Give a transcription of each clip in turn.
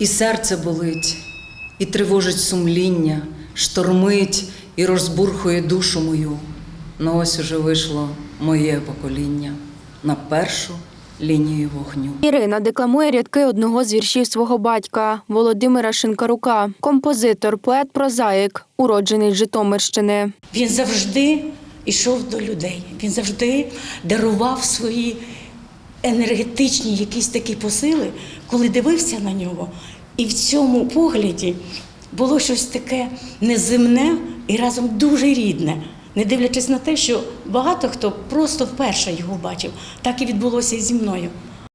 І серце болить, і тривожить сумління, штормить і розбурхує душу мою. Ну ось уже вийшло моє покоління на першу лінію вогню. Ірина декламує рядки одного з віршів свого батька Володимира Шинкарука, композитор, поет прозаїк, уроджений з Житомирщини. Він завжди йшов до людей. Він завжди дарував свої енергетичні якісь такі посили, коли дивився на нього. І в цьому погляді було щось таке неземне і разом дуже рідне. Не дивлячись на те, що багато хто просто вперше його бачив, так і відбулося і зі мною.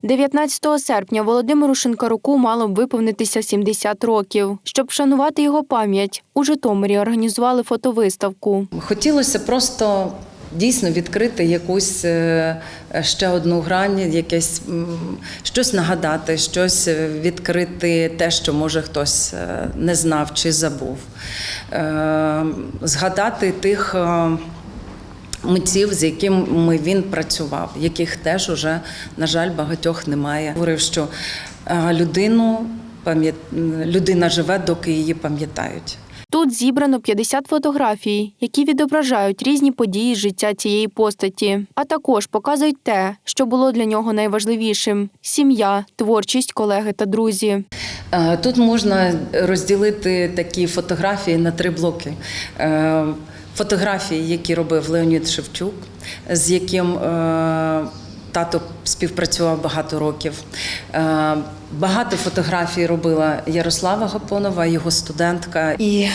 19 серпня Володимиру Шинкаруку мало б виповнитися 70 років. Щоб вшанувати його пам'ять, у Житомирі організували фотовиставку. Хотілося просто дійсно відкрити якусь е, ще одну грань, якесь щось нагадати, щось е, відкрити, те, що може хтось е, не знав чи забув. Згадати тих. Митців, з якими він працював, яких теж уже, на жаль, багатьох немає. Говорив, що людину людина живе, доки її пам'ятають. Тут зібрано 50 фотографій, які відображають різні події з життя цієї постаті, а також показують те, що було для нього найважливішим: сім'я, творчість, колеги та друзі. Е, Тут можна розділити такі фотографії на три блоки. Е, Фотографії, які робив Леонід Шевчук, з яким е, тато співпрацював багато років. Е, Багато фотографій робила Ярослава Гапонова, його студентка, і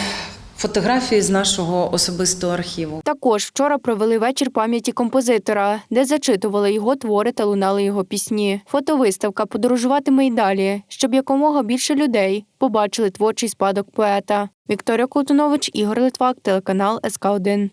фотографії з нашого особистого архіву. Також вчора провели вечір пам'яті композитора, де зачитували його твори та лунали його пісні. Фотовиставка подорожуватиме й далі, щоб якомога більше людей побачили творчий спадок поета. Вікторія Колтунович, Ігор Литвак, телеканал СК 1